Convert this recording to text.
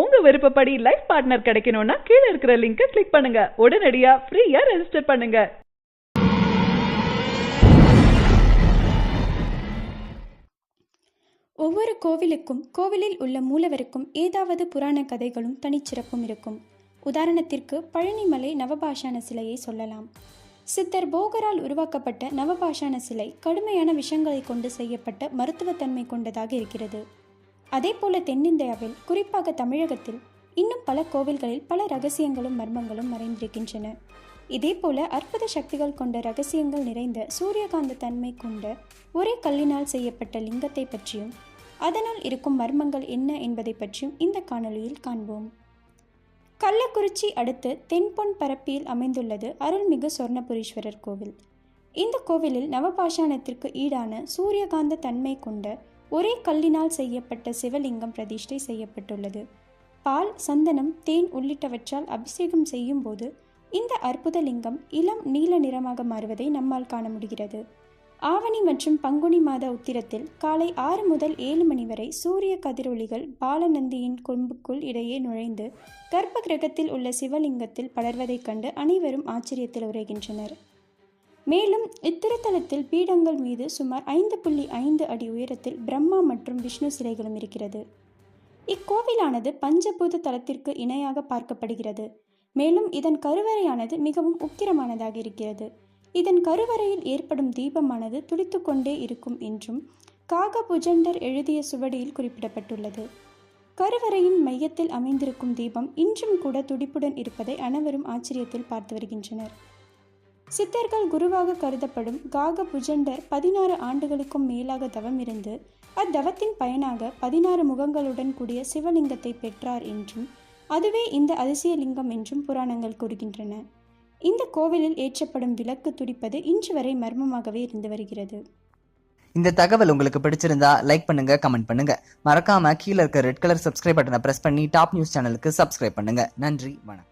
உங்க விருப்பப்படி life partner கிடைக்கணும்னா கீழே இருக்கிற லிங்கை கிளிக் பண்ணுங்க. உடனடியா ஃப்ரீயா ரெஜிஸ்டர் பண்ணுங்க. ஒவ்வொரு கோவிலுக்கும் கோவிலில் உள்ள மூலவருக்கும் ஏதாவது புராண கதைகளும் தனிச்சிறப்பும் இருக்கும். உதாரணத்திற்கு பழனிமலை நவபாஷான சிலையை சொல்லலாம். சித்தர் போகரால் உருவாக்கப்பட்ட நவபாஷான சிலை கடுமையான விஷங்களை கொண்டு செய்யப்பட்ட மருத்துவத்தன்மை கொண்டதாக இருக்கிறது. அதேபோல தென்னிந்தியாவில் குறிப்பாக தமிழகத்தில் இன்னும் பல கோவில்களில் பல ரகசியங்களும் மர்மங்களும் மறைந்திருக்கின்றன. இதேபோல அற்புத சக்திகள் கொண்ட ரகசியங்கள் நிறைந்த சூரியகாந்த தன்மை கொண்ட ஒரே கல்லினால் செய்யப்பட்ட லிங்கத்தை பற்றியும் அதனால் இருக்கும் மர்மங்கள் என்ன என்பதை பற்றியும் இந்த காணொலியில் காண்போம். கள்ளக்குறிச்சி அடுத்து தென்பொன் பரப்பியில் அமைந்துள்ளது அருள்மிகு சொர்ணபுரீஸ்வரர் கோவில். இந்த கோவிலில் நவபாஷாணத்திற்கு ஈடான சூரியகாந்த தன்மை கொண்ட ஒரே கல்லினால் செய்யப்பட்ட சிவலிங்கம் பிரதிஷ்டை செய்யப்பட்டுள்ளது. பால் சந்தனம் தேன் உள்ளிட்டவற்றால் அபிஷேகம் செய்யும் போது இந்த அற்புத லிங்கம் இளம் நீல நிறமாக மாறுவதை நம்மால் காண முடிகிறது. ஆவணி மற்றும் பங்குனி மாத உத்திரத்தில் காலை ஆறு முதல் ஏழு மணி வரை சூரிய கதிரொளிகள் பாலநந்தியின் கொம்புக்குள் இடையே நுழைந்து கர்ப்ப கிரகத்தில் உள்ள சிவலிங்கத்தில் படர்வதைக் கண்டு அனைவரும் ஆச்சரியத்தில் உரைகின்றனர் மேலும் இத்திருத்தலத்தில் பீடங்கள் மீது சுமார் ஐந்து புள்ளி ஐந்து அடி உயரத்தில் பிரம்மா மற்றும் விஷ்ணு சிலைகளும் இருக்கிறது. இக்கோவிலானது பஞ்சபூத தலத்திற்கு இணையாக பார்க்கப்படுகிறது. மேலும் இதன் கருவறையானது மிகவும் உக்கிரமானதாக இருக்கிறது. இதன் கருவறையில் ஏற்படும் தீபமானது துடித்துக்கொண்டே இருக்கும் என்றும் காக புஜண்டர் எழுதிய சுவடியில் குறிப்பிடப்பட்டுள்ளது. கருவறையின் மையத்தில் அமைந்திருக்கும் தீபம் இன்றும் கூட துடிப்புடன் இருப்பதை அனைவரும் ஆச்சரியத்தில் பார்த்து வருகின்றனர். சித்தர்கள் குருவாக கருதப்படும் காக புஜண்டர் பதினாறு ஆண்டுகளுக்கும் மேலாக தவம் இருந்து அத்தவத்தின் பயனாக பதினாறு முகங்களுடன் கூடிய சிவலிங்கத்தை பெற்றார் என்றும் அதுவே இந்த அதிசயலிங்கம் என்றும் புராணங்கள் கூறுகின்றன. இந்த கோவிலில் ஏற்றப்படும் விளக்கு துடிப்பது இன்று வரை மர்மமாகவே இருந்து வருகிறது. இந்த தகவல் உங்களுக்கு பிடிச்சிருந்தா லைக் பண்ணுங்க கமெண்ட் பண்ணுங்க. மறக்காம கீழே இருக்க ரெட் கலர் சப்ஸ்கிரைப் பட்டனை பிரஸ் பண்ணி டாப் நியூஸ் சேனலுக்கு சப்ஸ்கிரைப் பண்ணுங்க. நன்றி வணக்கம்.